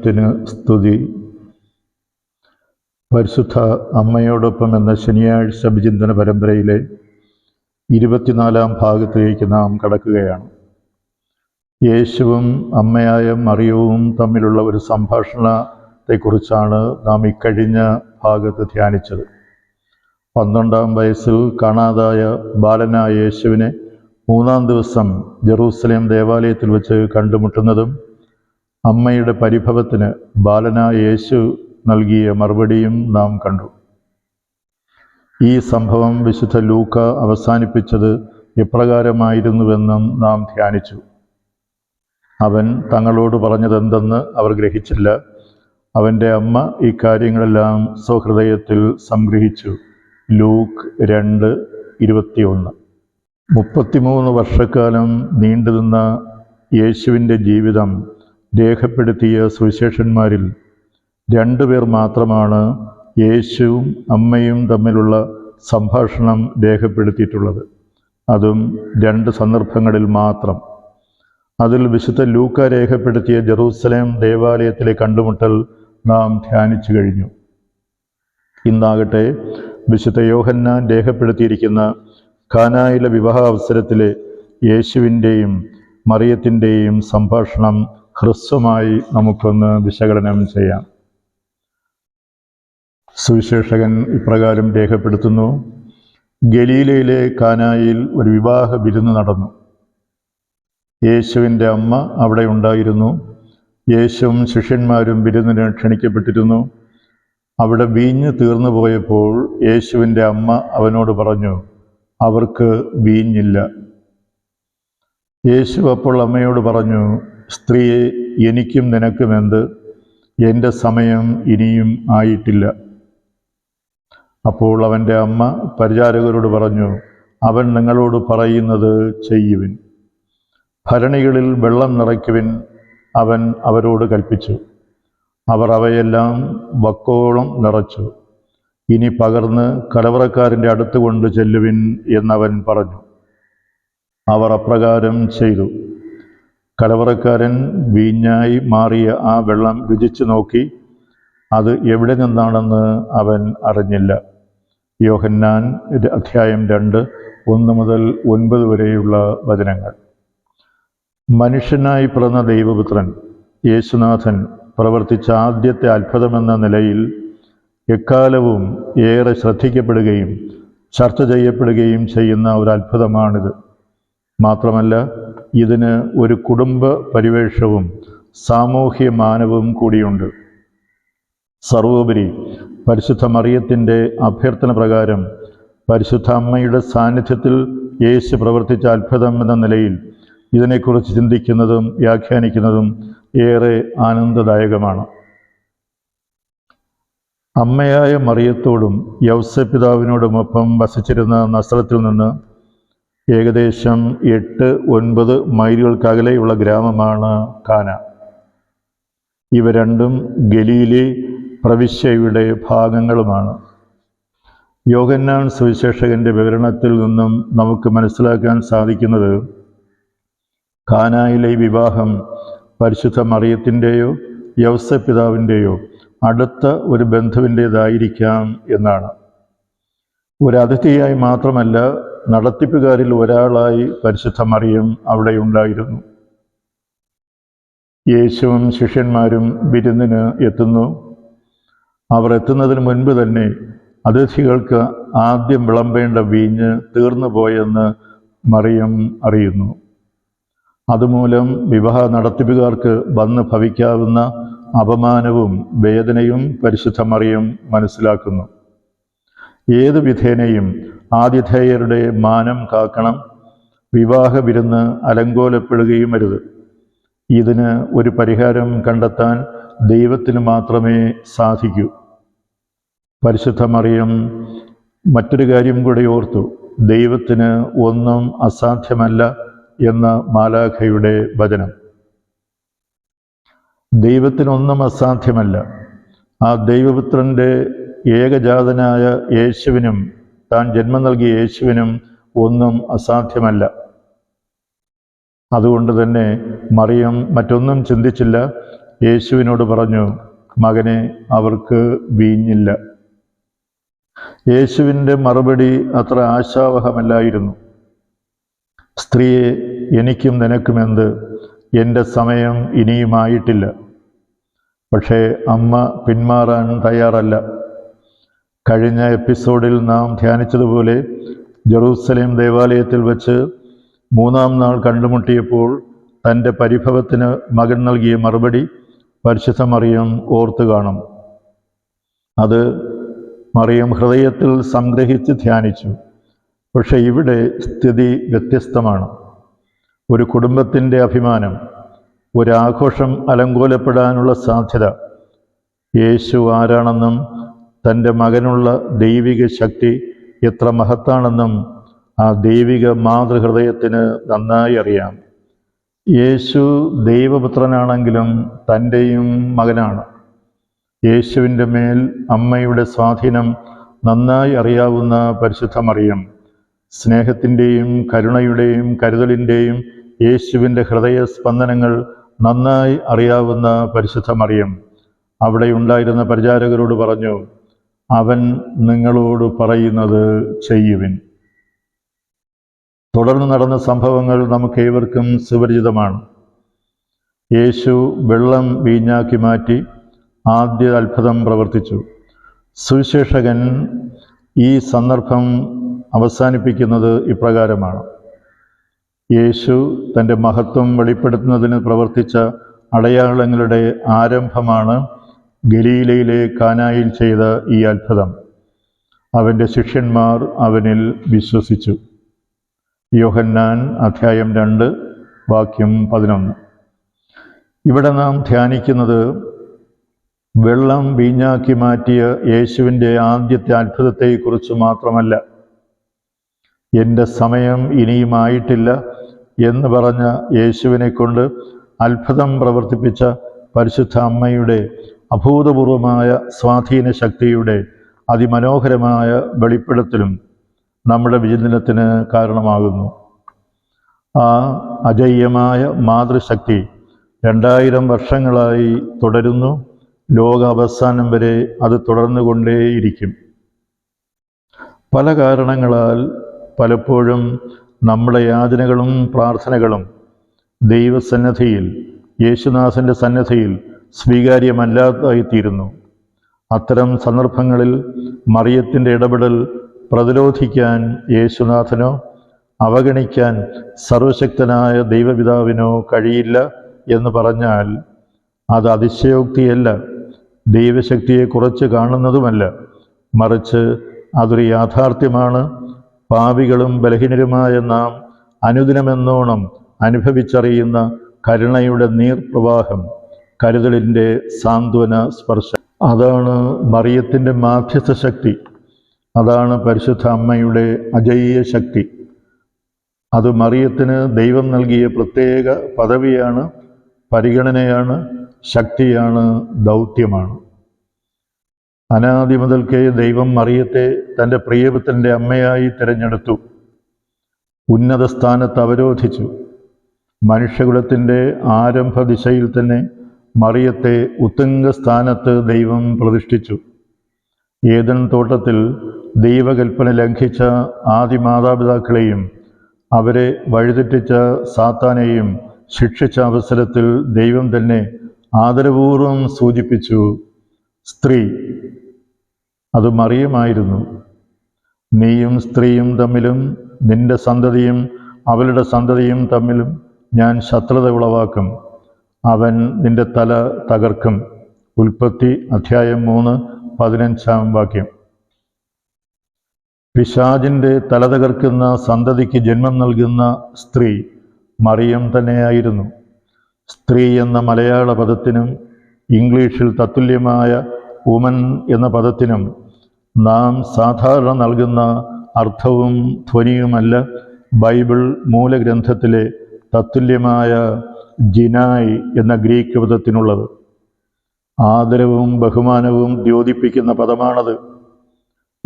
ദൈവത്തിന് സ്തുതി. പരിശുദ്ധ അമ്മയോടൊപ്പം എന്ന ശനിയാഴ്ച വിചിന്തന പരമ്പരയിലെ ഇരുപത്തിനാലാം ഭാഗത്തിലേക്ക് നാം കടക്കുകയാണ്. യേശുവും അമ്മയായ മറിയവും തമ്മിലുള്ള ഒരു സംഭാഷണത്തെക്കുറിച്ചാണ് നാം ഇക്കഴിഞ്ഞ ഭാഗത്ത് ധ്യാനിച്ചത്. പന്ത്രണ്ടാം വയസ്സിൽ കാണാതായ ബാലനായ യേശുവിനെ മൂന്നാം ദിവസം ജെറൂസലേം ദേവാലയത്തിൽ വെച്ച് കണ്ടുമുട്ടുന്നതും അമ്മയുടെ പരിഭവത്തിന് ബാലനായ യേശു നൽകിയ മറുപടിയും നാം കണ്ടു. ഈ സംഭവം വിശുദ്ധ ലൂക്ക അവസാനിപ്പിച്ചത് എപ്രകാരമായിരുന്നുവെന്നും നാം ധ്യാനിച്ചു. അവൻ തങ്ങളോട് പറഞ്ഞതെന്തെന്ന് അവർ ഗ്രഹിച്ചില്ല. അവന്റെ അമ്മ ഈ കാര്യങ്ങളെല്ലാം സ്വഹൃദയത്തിൽ സംഗ്രഹിച്ചു. ലൂക്ക് രണ്ട് ഇരുപത്തിയൊന്ന്. മുപ്പത്തിമൂന്ന് വർഷക്കാലം നീണ്ടുനിന്ന യേശുവിന്റെ ജീവിതം രേഖപ്പെടുത്തിയ സുവിശേഷന്മാരിൽ രണ്ടുപേർ മാത്രമാണ് യേശുവും അമ്മയും തമ്മിലുള്ള സംഭാഷണം രേഖപ്പെടുത്തിയിട്ടുള്ളത്. അതും രണ്ട് സന്ദർഭങ്ങളിൽ മാത്രം. അതിൽ വിശുദ്ധ ലൂക്ക രേഖപ്പെടുത്തിയ ജെറൂസലേം ദേവാലയത്തിലെ കണ്ടുമുട്ടൽ നാം ധ്യാനിച്ചു കഴിഞ്ഞു. ഇന്നാകട്ടെ വിശുദ്ധ യോഹന്നാൻ രേഖപ്പെടുത്തിയിരിക്കുന്ന കാനായിലെ വിവാഹ അവസരത്തിലെ യേശുവിന്റെയും മറിയത്തിന്റെയും സംഭാഷണം ഹ്രസ്വമായി നമുക്കൊന്ന് വിശകലനം ചെയ്യാം. സുവിശേഷകൻ ഇപ്രകാരം രേഖപ്പെടുത്തുന്നു. ഗലീലയിലെ കാനായിൽ ഒരു വിവാഹ വിരുന്ന് നടന്നു. യേശുവിന്റെ അമ്മ അവിടെ ഉണ്ടായിരുന്നു. യേശുവും ശിഷ്യന്മാരും വിരുന്നിന് ക്ഷണിക്കപ്പെട്ടിരുന്നു. അവിടെ വീഞ്ഞ് തീർന്നു പോയപ്പോൾ യേശുവിന്റെ അമ്മ അവനോട് പറഞ്ഞു അവർക്ക് വീഞ്ഞില്ല. യേശു അപ്പോൾ അമ്മയോട് പറഞ്ഞു സ്ത്രീയെ എനിക്കും നിനക്കും എന്ത്? എന്റെ സമയം ഇനിയും ആയിട്ടില്ല. അപ്പോൾ അവന്റെ അമ്മ പരിചാരകരോട് പറഞ്ഞു അവൻ നിങ്ങളോട് പറയുന്നത് ചെയ്യുവിൻ. ഭരണികളിൽ വെള്ളം നിറയ്ക്കുവിൻ അവൻ അവരോട് കൽപ്പിച്ചു. അവർ അവയെല്ലാം വക്കോളം നിറച്ചു. ഇനി പകർന്ന് കലവറക്കാരന്റെ അടുത്ത് കൊണ്ട് ചെല്ലുവിൻ എന്നവൻ പറഞ്ഞു. അവർ അപ്രകാരം ചെയ്തു. കലവറക്കാരൻ വീഞ്ഞായി മാറിയ ആ വെള്ളം രുചിച്ചു നോക്കി അത് എവിടെ നിന്നാണെന്ന് അവൻ അറിഞ്ഞില്ല. യോഹന്നാൻ അധ്യായം രണ്ട് ഒന്ന് മുതൽ ഒൻപത് വരെയുള്ള വചനങ്ങൾ. മനുഷ്യനായി പിറന്ന ദൈവപുത്രൻ യേശുനാഥൻ പ്രവർത്തിച്ച ആദ്യത്തെ അത്ഭുതമെന്ന നിലയിൽ എക്കാലവും ഏറെ ശ്രദ്ധിക്കപ്പെടുകയും ചർച്ച ചെയ്യപ്പെടുകയും ചെയ്യുന്ന ഒരു അത്ഭുതമാണിത്. മാത്രമല്ല ഇതിന് ഒരു കുടുംബ പരിവേഷവും സാമൂഹ്യ മാനവും കൂടിയുണ്ട്. സർവോപരി പരിശുദ്ധ മറിയത്തിന്റെ അഭ്യർത്ഥന പ്രകാരം പരിശുദ്ധ അമ്മയുടെ സാന്നിധ്യത്തിൽ യേശു പ്രവർത്തിച്ച അത്ഭുതം എന്ന നിലയിൽ ഇതിനെക്കുറിച്ച് ചിന്തിക്കുന്നതും വ്യാഖ്യാനിക്കുന്നതും ഏറെ ആനന്ദദായകമാണ്. അമ്മയായ മറിയത്തോടും യൗസപിതാവിനോടുമൊപ്പം വസിച്ചിരുന്ന നസ്രത്തിൽ നിന്ന് ഏകദേശം എട്ട് ഒൻപത് മൈലുകൾക്കകലെയുള്ള ഗ്രാമമാണ് കാന. ഇവ രണ്ടും ഗലീലി പ്രവിശ്യയുടെ ഭാഗങ്ങളുമാണ്. യോഗന്നാൻ സുവിശേഷകന്റെ വിവരണത്തിൽ നിന്നും നമുക്ക് മനസ്സിലാക്കാൻ സാധിക്കുന്നത് കാനായിലെ വിവാഹം പരിശുദ്ധ മറിയത്തിന്റെയോ യവസപിതാവിന്റെയോ അടുത്ത ഒരു ബന്ധുവിന്റേതായിരിക്കാം എന്നാണ്. ഒരു അതിഥിയായി മാത്രമല്ല നടത്തിപ്പുകാരിൽ ഒരാളായി പരിശുദ്ധ മറിയം അവിടെ ഉണ്ടായിരുന്നു. യേശുവും ശിഷ്യന്മാരും വിരുന്നിന് എത്തുന്നു. അവർ എത്തുന്നതിന് മുൻപ് തന്നെ അതിഥികൾക്ക് ആദ്യം വിളമ്പേണ്ട വീഞ്ഞ് തീർന്നു പോയെന്ന് മറിയം അറിയുന്നു. അതുമൂലം വിവാഹ നടത്തിപ്പുകാർക്ക് വന്ന് ഭവിക്കാവുന്ന അപമാനവും വേദനയും പരിശുദ്ധ മറിയം മനസ്സിലാക്കുന്നു. ഏത് വിധേനയും ആതിഥേയരുടെ മാനം കാക്കണം. വിവാഹ വിരുന്ന് അലങ്കോലപ്പെടുകയും അരുത്. ഇതിന് ഒരു പരിഹാരം കണ്ടെത്താൻ ദൈവത്തിന് മാത്രമേ സാധിക്കൂ. പരിശുദ്ധ മറിയം മറ്റൊരു കാര്യം കൂടി ഓർത്തു. ദൈവത്തിന് ഒന്നും അസാധ്യമല്ല എന്ന മാലാഖയുടെ വചനം. ദൈവത്തിനൊന്നും അസാധ്യമല്ല. ആ ദൈവപുത്രന്റെ ഏകജാതനായ യേശുവിനും താൻ ജന്മം നൽകിയ യേശുവിനും ഒന്നും അസാധ്യമല്ല. അതുകൊണ്ട് തന്നെ മറിയം മറ്റൊന്നും ചിന്തിച്ചില്ല. യേശുവിനോട് പറഞ്ഞു മകനെ അവർക്ക് വീഞ്ഞില്ല. യേശുവിന്റെ മറുപടി അത്ര ആശാവഹമല്ലായിരുന്നു. സ്ത്രീയെ എനിക്കും നിനക്കുമെന്ത് എന്റെ സമയം ഇനിയുമായിട്ടില്ല. പക്ഷേ അമ്മ പിന്മാറാൻ തയ്യാറല്ല. കഴിഞ്ഞ എപ്പിസോഡിൽ നാം ധ്യാനിച്ചതുപോലെ ജെറൂസലേം ദേവാലയത്തിൽ വച്ച് മൂന്നാം നാൾ കണ്ടുമുട്ടിയപ്പോൾ തന്റെ പരിഭവത്തിന് മകൻ നൽകിയ മറുപടി പരിശുദ്ധ മറിയം ഓർത്തു കാണും. അത് മറിയം ഹൃദയത്തിൽ സംഗ്രഹിച്ച് ധ്യാനിച്ചു. പക്ഷെ ഇവിടെ സ്ഥിതി വ്യത്യസ്തമാണ്. ഒരു കുടുംബത്തിന്റെ അഭിമാനം ഒരാഘോഷം അലങ്കോലപ്പെടാനുള്ള സാധ്യത. യേശു ആരാണെന്നും തന്റെ മകനുള്ള ദൈവിക ശക്തി എത്ര മഹത്താണെന്നും ആ ദൈവിക മാതൃഹൃദയത്തിന് നന്നായി അറിയാം. യേശു ദൈവപുത്രനാണെങ്കിലും തന്റെയും മകനാണ്. യേശുവിന്റെ മേൽ അമ്മയുടെ സ്വാധീനം നന്നായി അറിയാവുന്ന പരിശുദ്ധ മറിയം. സ്നേഹത്തിന്റെയും കരുണയുടെയും കരുതലിന്റെയും യേശുവിന്റെ ഹൃദയ സ്പന്ദനങ്ങൾ നന്നായി അറിയാവുന്ന പരിശുദ്ധ മറിയം. അവിടെ ഉണ്ടായിരുന്ന പരിചാരകരോട് പറഞ്ഞു അവൻ നിങ്ങളോട് പറയുന്നത് ചെയ്യുവിൻ. തുടർന്ന് നടന്ന സംഭവങ്ങൾ നമുക്ക് ഏവർക്കും സുപരിചിതമാണ്. യേശു വെള്ളം വീഞ്ഞാക്കി മാറ്റി ആദ്യ അത്ഭുതം പ്രവർത്തിച്ചു. സുവിശേഷകൻ ഈ സന്ദർഭം അവസാനിപ്പിക്കുന്നത് ഇപ്രകാരമാണ്. യേശു തന്റെ മഹത്വം വെളിപ്പെടുത്തുന്നതിന് പ്രവർത്തിച്ച അടയാളങ്ങളുടെ ആരംഭമാണ് ഗലീലയിലെ കാനായിൽ ചെയ്ത ഈ അത്ഭുതം അവന്റെ ശിഷ്യന്മാർ അവനിൽ വിശ്വസിച്ചു. യോഹന്നാൻ അധ്യായം രണ്ട് വാക്യം പതിനൊന്ന്. ഇവിടെ നാം ധ്യാനിക്കുന്നത് വെള്ളം വീഞ്ഞാക്കി മാറ്റിയ യേശുവിന്റെ ആദ്യത്തെ അത്ഭുതത്തെക്കുറിച്ച് മാത്രമല്ല. എന്റെ സമയം ഇനിയുമായിട്ടില്ല എന്ന് പറഞ്ഞ യേശുവിനെ കൊണ്ട് അത്ഭുതം പ്രവർത്തിപ്പിച്ച പരിശുദ്ധ അമ്മയുടെ അഭൂതപൂർവമായ സ്വാധീന ശക്തിയുടെ അതിമനോഹരമായ വെളിപ്പെടുത്തലും നമ്മുടെ വിചിന്തനത്തിന് കാരണമാകുന്നു. ആ അജയ്യമായ മാതൃശക്തി രണ്ടായിരം വർഷങ്ങളായി തുടരുന്നു. ലോക അവസാനം വരെ അത് തുടർന്നുകൊണ്ടേയിരിക്കും. പല കാരണങ്ങളാൽ പലപ്പോഴും നമ്മുടെ യാചനകളും പ്രാർത്ഥനകളും ദൈവസന്നദ്ധിയിൽ യേശുനാഥന്റെ സന്നദ്ധിയിൽ സ്വീകാര്യമല്ലാതായിത്തീരുന്നു. അത്തരം സന്ദർഭങ്ങളിൽ മറിയത്തിന്റെ ഇടപെടൽ പ്രതിരോധിക്കാൻ യേശുനാഥനോ അവഗണിക്കാൻ സർവശക്തനായ ദൈവപിതാവിനോ കഴിയില്ല എന്ന് പറഞ്ഞാൽ അത് അതിശയോക്തിയല്ല. ദൈവശക്തിയെ കുറച്ച് കാണുന്നതുമല്ല. മറിച്ച് അതൊരു യാഥാർത്ഥ്യമാണ്. പാവികളും ബലഹീനരുമായ നാം അനുദിനമെന്നോണം അനുഭവിച്ചറിയുന്ന കരുണയുടെ നീർപ്രവാഹം. കരുതലിന്റെ സാന്ത്വന സ്പർശം. അതാണ് മറിയത്തിന്റെ മാധ്യസ്ഥ ശക്തി. അതാണ് പരിശുദ്ധ അമ്മയുടെ അജയ്യ ശക്തി. അത് മറിയത്തിന് ദൈവം നൽകിയ പ്രത്യേക പദവിയാണ് പരിഗണനയാണ് ശക്തിയാണ് ദൗത്യമാണ്. അനാദി മുതൽക്കേ ദൈവം മറിയത്തെ തന്റെ പ്രിയപുത്രന്റെ അമ്മയായി തിരഞ്ഞെടുത്തു. ഉന്നത സ്ഥാനത്ത് അവരോധിച്ചു. മനുഷ്യകുലത്തിന്റെ ആരംഭ ദിശയിൽ തന്നെ മറിയത്തെ ഉത്തുംഗ സ്ഥാനത്ത് ദൈവം പ്രതിഷ്ഠിച്ചു. ഏതൻ തോട്ടത്തിൽ ദൈവകൽപ്പന ലംഘിച്ച ആദി മാതാപിതാക്കളെയും അവരെ വഴിതെറ്റിച്ച സാത്താനെയും ശിക്ഷിച്ച അവസരത്തിൽ ദൈവം തന്നെ ആദരപൂർവം സൂചിപ്പിച്ചു സ്ത്രീ അത് മറിയമായിരുന്നു. നീയും സ്ത്രീയും തമ്മിലും നിന്റെ സന്തതിയും അവളുടെ സന്തതിയും തമ്മിലും ഞാൻ ശത്രുത ഉളവാക്കും. അവൻ നിന്റെ തല തകർക്കും. ഉൽപ്പത്തി അധ്യായം മൂന്ന് പതിനഞ്ചാം വാക്യം. പിശാജിന്റെ തല തകർക്കുന്ന സന്തതിക്ക് ജന്മം നൽകുന്ന സ്ത്രീ മറിയം തന്നെയായിരുന്നു. സ്ത്രീ എന്ന മലയാള പദത്തിനും ഇംഗ്ലീഷിൽ തത്തുല്യമായ ഉമൻ എന്ന പദത്തിനും നാം സാധാരണ നൽകുന്ന അർത്ഥവും ധ്വനിയുമല്ല ബൈബിൾ മൂലഗ്രന്ഥത്തിലെ തത്തുല്യമായ ജിനായ് എന്ന ഗ്രീക്ക് പദത്തിനുള്ളത് ആദരവും ബഹുമാനവും ദ്യോതിപ്പിക്കുന്ന പദമാണത്.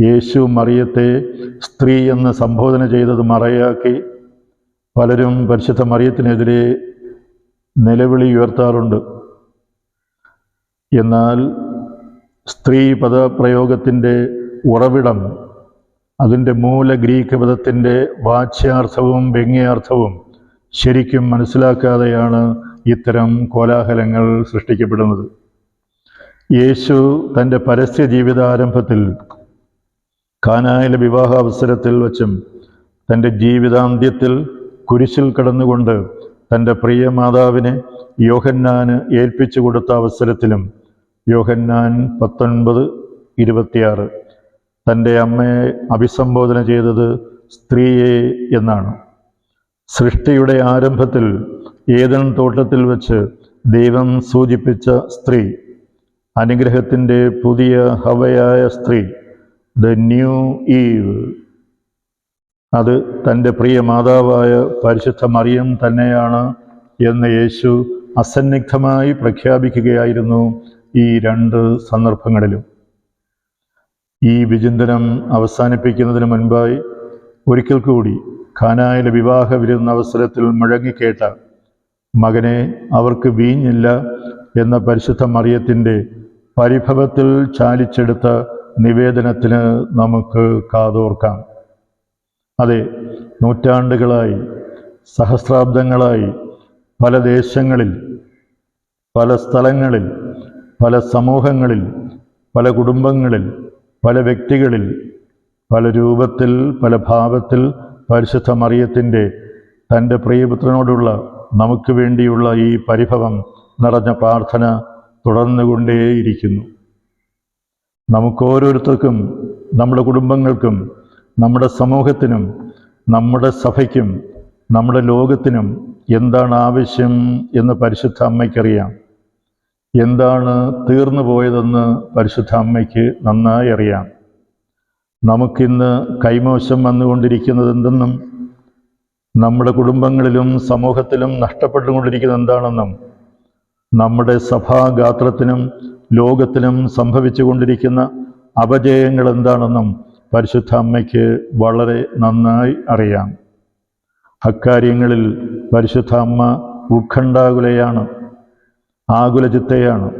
യേശു മറിയത്തെ സ്ത്രീ എന്ന് സംബോധന ചെയ്തത് മറയാക്കി പലരും പരിശുദ്ധ മറിയത്തിനെതിരെ നിലവിളി ഉയർത്താറുണ്ട്. എന്നാൽ സ്ത്രീ പദപ്രയോഗത്തിന്റെ ഉറവിടം അതിന്റെ മൂല ഗ്രീക്ക് പദത്തിന്റെ വാച്യാർത്ഥവും വ്യംഗ്യാർത്ഥവും ശരിക്കും മനസ്സിലാക്കാതെയാണ് ഇത്തരം കോലാഹലങ്ങൾ സൃഷ്ടിക്കപ്പെടുന്നത്. യേശു തന്റെ പരസ്യ ജീവിതാരംഭത്തിൽ കാനായിലെ വിവാഹ അവസരത്തിൽ വച്ചും തന്റെ ജീവിതാന്ത്യത്തിൽ കുരിശിൽ കടന്നുകൊണ്ട് തന്റെ പ്രിയ മാതാവിനെ യോഹന്നാന് ഏൽപ്പിച്ചു കൊടുത്ത അവസരത്തിലും യോഹന്നാൻ പത്തൊൻപത് ഇരുപത്തിയാറ് തന്റെ അമ്മയെ അഭിസംബോധന ചെയ്തത് സ്ത്രീയെ എന്നാണ്. സൃഷ്ടിയുടെ ആരംഭത്തിൽ ഏതൻ തോട്ടത്തിൽ വെച്ച് ദൈവം സൂചിപ്പിച്ച സ്ത്രീ അനുഗ്രഹത്തിന്റെ പുതിയ ഹവയായ സ്ത്രീ ദ ന്യൂ ഈവ്. അത് തന്റെ പ്രിയ മാതാവായ പരിശുദ്ധ മറിയം തന്നെയാണ് എന്ന് യേശു അസന്നിഗ്ധമായി പ്രഖ്യാപിക്കുകയായിരുന്നു ഈ രണ്ട് സന്ദർഭങ്ങളിലും. ഈ വിചിന്തനം അവസാനിപ്പിക്കുന്നതിന് മുൻപായി ഒരിക്കൽ കൂടി ഖാനായിലെ വിവാഹ വിരുന്ന അവസരത്തിൽ മുഴങ്ങിക്കേട്ട മകനെ അവർക്ക് വീഞ്ഞില്ല എന്ന പരിശുദ്ധ മറിയത്തിന്റെ പരിഭവത്തിൽ ചാലിച്ചെടുത്ത നിവേദനത്തിന് നമുക്ക് കാതോർക്കാം. അതെ നൂറ്റാണ്ടുകളായി സഹസ്രാബ്ദങ്ങളായി പല ദേശങ്ങളിൽ പല സ്ഥലങ്ങളിൽ പല സമൂഹങ്ങളിൽ പല കുടുംബങ്ങളിൽ പല വ്യക്തികളിൽ പല രൂപത്തിൽ പല ഭാവത്തിൽ പരിശുദ്ധ മറിയത്തിന്റെ തന്റെ പ്രിയപുത്രനോടുള്ള നമുക്ക് വേണ്ടിയുള്ള ഈ പരിഭവം നിറഞ്ഞ പ്രാർത്ഥന തുടർന്നുകൊണ്ടേയിരിക്കുന്നു. നമുക്കോരോരുത്തർക്കും നമ്മുടെ കുടുംബങ്ങൾക്കും നമ്മുടെ സമൂഹത്തിനും നമ്മുടെ സഭയ്ക്കും നമ്മുടെ ലോകത്തിനും എന്താണ് ആവശ്യം എന്ന് പരിശുദ്ധ അമ്മയ്ക്കറിയാം. എന്താണ് തീർന്നു പോയതെന്ന് പരിശുദ്ധ അമ്മയ്ക്ക് നന്നായി അറിയാം. നമുക്കിന്ന് കൈമോശം വന്നുകൊണ്ടിരിക്കുന്നത് എന്തെന്നും നമ്മുടെ കുടുംബങ്ങളിലും സമൂഹത്തിലും നഷ്ടപ്പെട്ടുകൊണ്ടിരിക്കുന്നത് എന്താണെന്നും നമ്മുടെ സഭാഗാത്രത്തിനും ലോകത്തിനും സംഭവിച്ചുകൊണ്ടിരിക്കുന്ന അപജയങ്ങൾ എന്താണെന്നും പരിശുദ്ധ അമ്മയ്ക്ക് വളരെ നന്നായി അറിയാം. അക്കാര്യങ്ങളിൽ പരിശുദ്ധ അമ്മ ഉത്കണ്ഠാകുലയാണ് ആകുലചിത്തയാണ്.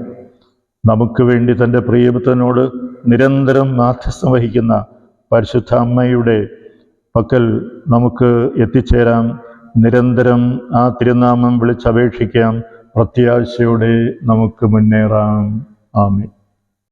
നമുക്ക് വേണ്ടി തന്റെ പ്രിയപുത്രനോട് നിരന്തരം മാധ്യസ്ഥം വഹിക്കുന്ന പരിശുദ്ധ അമ്മയുടെ പക്കൽ നമുക്ക് എത്തിച്ചേരാം. നിരന്തരം ആ തിരുനാമം വിളിച്ചപേക്ഷിക്കാം. പ്രത്യാശയോടെ നമുക്ക് മുന്നേറാം. ആമേ